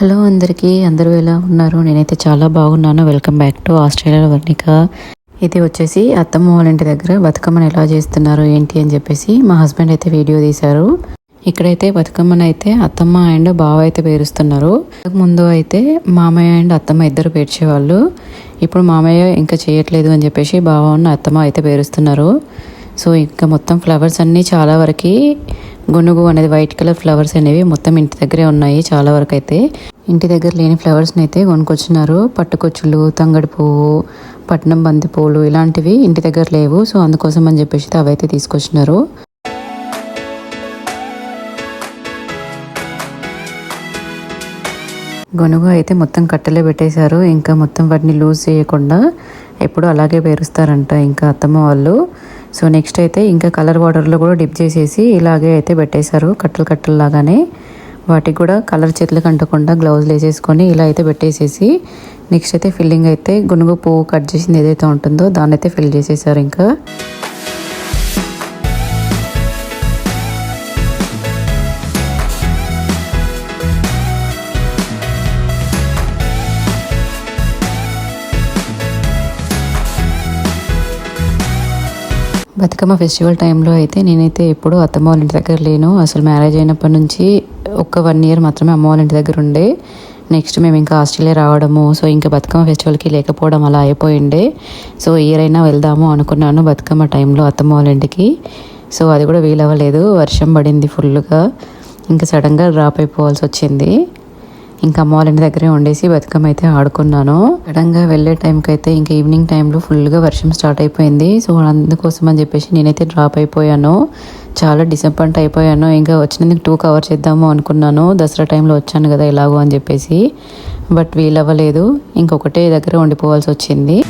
Hello అందరికీ అందరూ ఎలా ఉన్నారు? నేనైతే చాలా బాగున్నాను. Welcome back to Australia Varnika. ఇది వచ్చేసి అత్తమ్మ వాళ్ళ ఇంటి దగ్గర బతుకమ్మను ఎలా చేస్తున్నారు ఏంటి అని చెప్పేసి మా హస్బెండ్ అయితే వీడియో తీశారు. ఇక్కడైతే బతుకమ్మను అయితే అత్తమ్మ అండ్ బావ అయితే పేరుస్తున్నారు. ముందు అయితే మామయ్య అండ్ అత్తమ్మ ఇద్దరు పేర్చేవాళ్ళు. ఇప్పుడు మామయ్య ఇంకా చేయట్లేదు అని చెప్పేసి బావ ఉన్న అత్తమ్మ అయితే పేరుస్తున్నారు. సో ఇంకా మొత్తం ఫ్లవర్స్ అన్నీ చాలా వరకు గునుగు అనేది వైట్ కలర్ ఫ్లవర్స్ అనేవి మొత్తం ఇంటి దగ్గరే ఉన్నాయి చాలా వరకు అయితే. ఇంటి దగ్గర లేని ఫ్లవర్స్ని అయితే కొనుక్కొచ్చినారు. పట్టుకొచ్చులు తంగడి పువ్వు పట్నం బంతి పువ్వులు ఇలాంటివి ఇంటి దగ్గర లేవు. సో అందుకోసం అని చెప్పేసి అవైతే తీసుకొచ్చినారు. గొనుగు అయితే మొత్తం కట్టెలే పెట్టేశారు. ఇంకా మొత్తం వాటిని లూజ్ చేయకుండా ఎప్పుడు అలాగే పేరుస్తారంట ఇంకా అత్తమ్మ వాళ్ళు. సో నెక్స్ట్ అయితే ఇంకా కలర్ వాటర్లో కూడా డిప్ చేసేసి ఇలాగే అయితే పెట్టేశారు కట్టలు కట్టలు లాగానే. వాటికి కూడా కలర్ చేతులకు అంటకుండా గ్లౌజ్లు వేసేసుకొని ఇలా అయితే పెట్టేసేసి నెక్స్ట్ అయితే ఫిల్లింగ్ అయితే గునుగు పువ్వు కట్ చేసింది ఏదైతే ఉంటుందో దాన్ని అయితే ఫిల్ చేసేసారు ఇంకా. బతుకమ్మ ఫెస్టివల్ టైంలో అయితే నేనైతే ఎప్పుడూ అత్తమ్మ వాళ్ళ ఇంటి దగ్గర లేను. అసలు మ్యారేజ్ అయినప్పటి నుంచి ఒక్క వన్ ఇయర్ మాత్రమే అమ్మ వాళ్ళ ఇంటి దగ్గర ఉండే. నెక్స్ట్ మేము ఇంకా ఆస్ట్రేలియా రావడము సో ఇంకా బతుకమ్మ ఫెస్టివల్కి లేకపోవడం అలా అయిపోయిండే సో ఇయర్ అయినా వెళ్దాము అనుకున్నాను బతుకమ్మ టైంలో అత్తమ్మ వాళ్ళ ఇంటికి. సో అది కూడా వీలవ్వలేదు వర్షం పడింది ఫుల్గా ఇంకా సడన్గా డ్రాప్ అయిపోవాల్సి వచ్చింది. ఇంకా అమ్మ వాళ్ళ ఇంటి దగ్గరే ఉండేసి బతుకమ్మ అయితే ఆడుకున్నాను. సడన్గా వెళ్ళే టైంకి అయితే ఇంకా ఈవినింగ్ టైంలో ఫుల్గా వర్షం స్టార్ట్ అయిపోయింది. సో అందుకోసం అని చెప్పేసి నేనైతే డ్రాప్ అయిపోయాను. చాలా డిసప్పాయింట్ అయిపోయాను. ఇంకా వచ్చినందుకు టూ కవర్ చేద్దాము అనుకున్నాను. దసరా టైంలో వచ్చాను కదా ఎలాగో అని చెప్పేసి. బట్ వీలవ్వలేదు. ఇంకొకటే దగ్గర ఉండిపోవాల్సి వచ్చింది.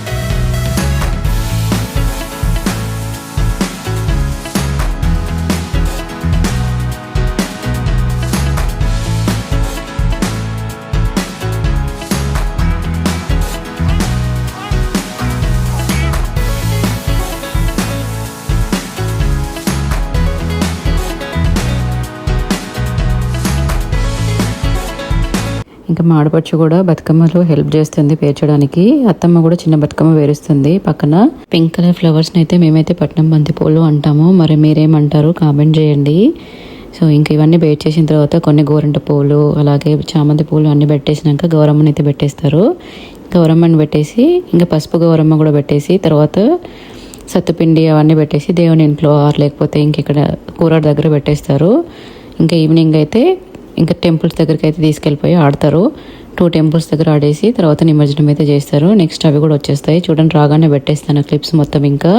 ఇంకా మా కూడా బతుకమ్మలో హెల్ప్ చేస్తుంది పేర్చడానికి. అత్తమ్మ కూడా చిన్న బతుకమ్మ వేరుస్తుంది పక్కన. పింక్ కలర్ ఫ్లవర్స్ని అయితే మేమైతే పట్నం బంతి పూలు అంటాము. మరి మీరేమంటారు? కామెంట్ చేయండి. సో ఇంక ఇవన్నీ బేట్ చేసిన తర్వాత కొన్ని గోరంట పూలు అలాగే చామంతి పూలు అన్నీ పెట్టేసినాక గౌరమ్మని అయితే పెట్టేస్తారు. గౌరమ్మని పెట్టేసి ఇంకా పసుపు గౌరమ్మ కూడా పెట్టేసి తర్వాత సత్తుపిండి అవన్నీ పెట్టేసి దేవుని ఇంట్లో ఆరు లేకపోతే ఇంక ఇక్కడ కూర దగ్గర పెట్టేస్తారు. ఇంకా ఈవినింగ్ అయితే ఇంకా టెంపుల్స్ దగ్గరికి అయితే తీసుకెళ్ళిపోయి ఆడతారు. టూ టెంపుల్స్ దగ్గర ఆడేసి తర్వాత నిమజ్జనం అయితే చేస్తారు. నెక్స్ట్ అవి కూడా వచ్చేస్తాయి. చూడండి రాగానే పెట్టేస్తాను క్లిప్స్ మొత్తం ఇంకా.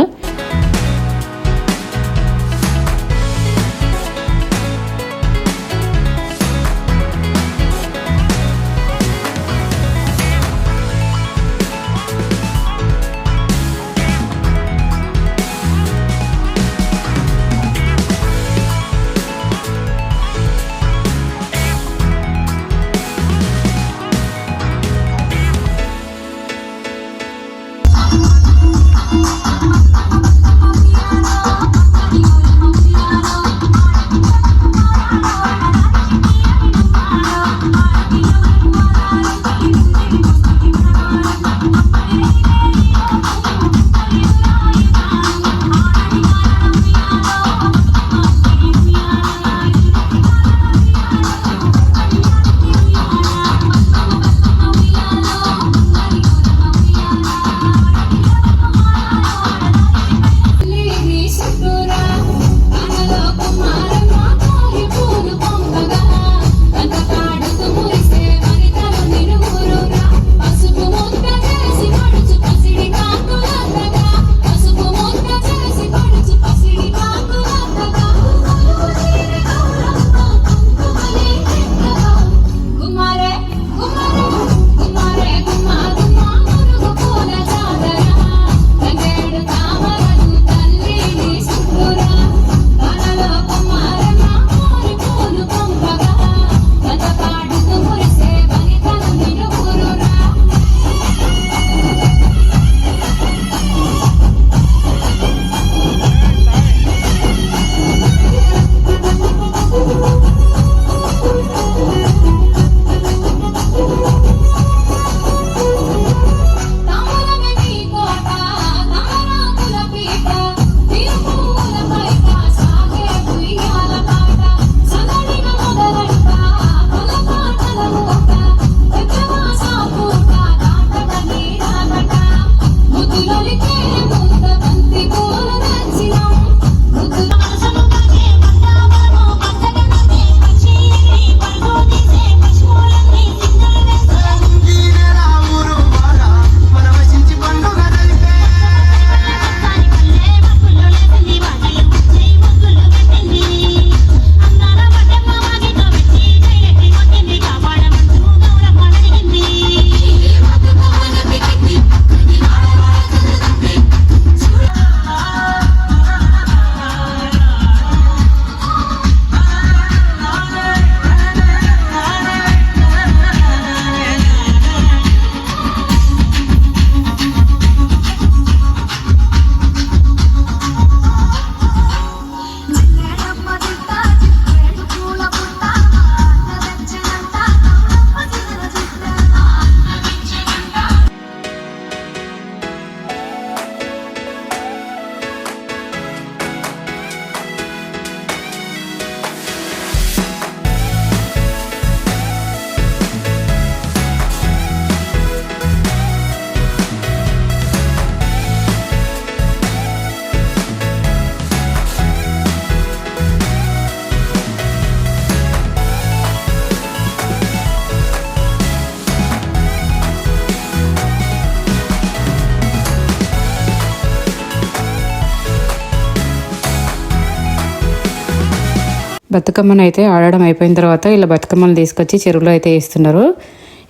బతుకమ్మను అయితే ఆడడం అయిపోయిన తర్వాత ఇలా బతుకమ్మను తీసుకొచ్చి చెరువులో అయితే వేస్తున్నారు.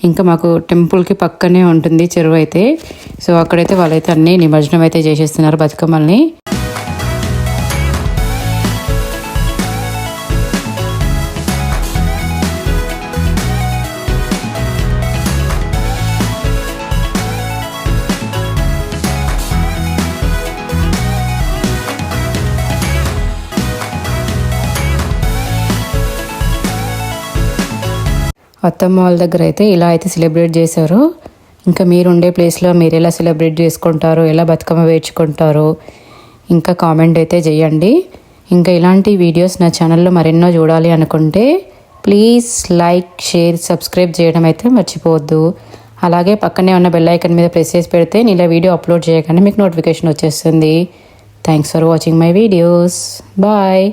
ఇంకా మాకు టెంపుల్కి పక్కనే ఉంటుంది చెరువు అయితే. సో అక్కడైతే వాళ్ళైతే అన్నీ నిమజ్జనం అయితే చేసేస్తున్నారు బతుకమ్మల్ని. అత్తమ్మ వాళ్ళ దగ్గర అయితే ఇలా అయితే సెలబ్రేట్ చేశారు. ఇంకా మీరు ఉండే ప్లేస్లో మీరు ఎలా సెలబ్రేట్ చేసుకుంటారో ఎలా బతుకమ్మ వేర్చుకుంటారు ఇంకా కామెంట్ అయితే చేయండి. ఇంకా ఇలాంటి వీడియోస్ నా ఛానల్లో మరెన్నో చూడాలి అనుకుంటే ప్లీజ్ లైక్ షేర్ సబ్స్క్రైబ్ చేయడం అయితే మర్చిపోవద్దు. అలాగే పక్కనే ఉన్న బెల్ ఐకన్ మీద ప్రెస్ చేసి పెడితే నేను ఇలా వీడియో అప్లోడ్ చేయగానే మీకు నోటిఫికేషన్ వచ్చేస్తుంది. Thanks for watching my videos bye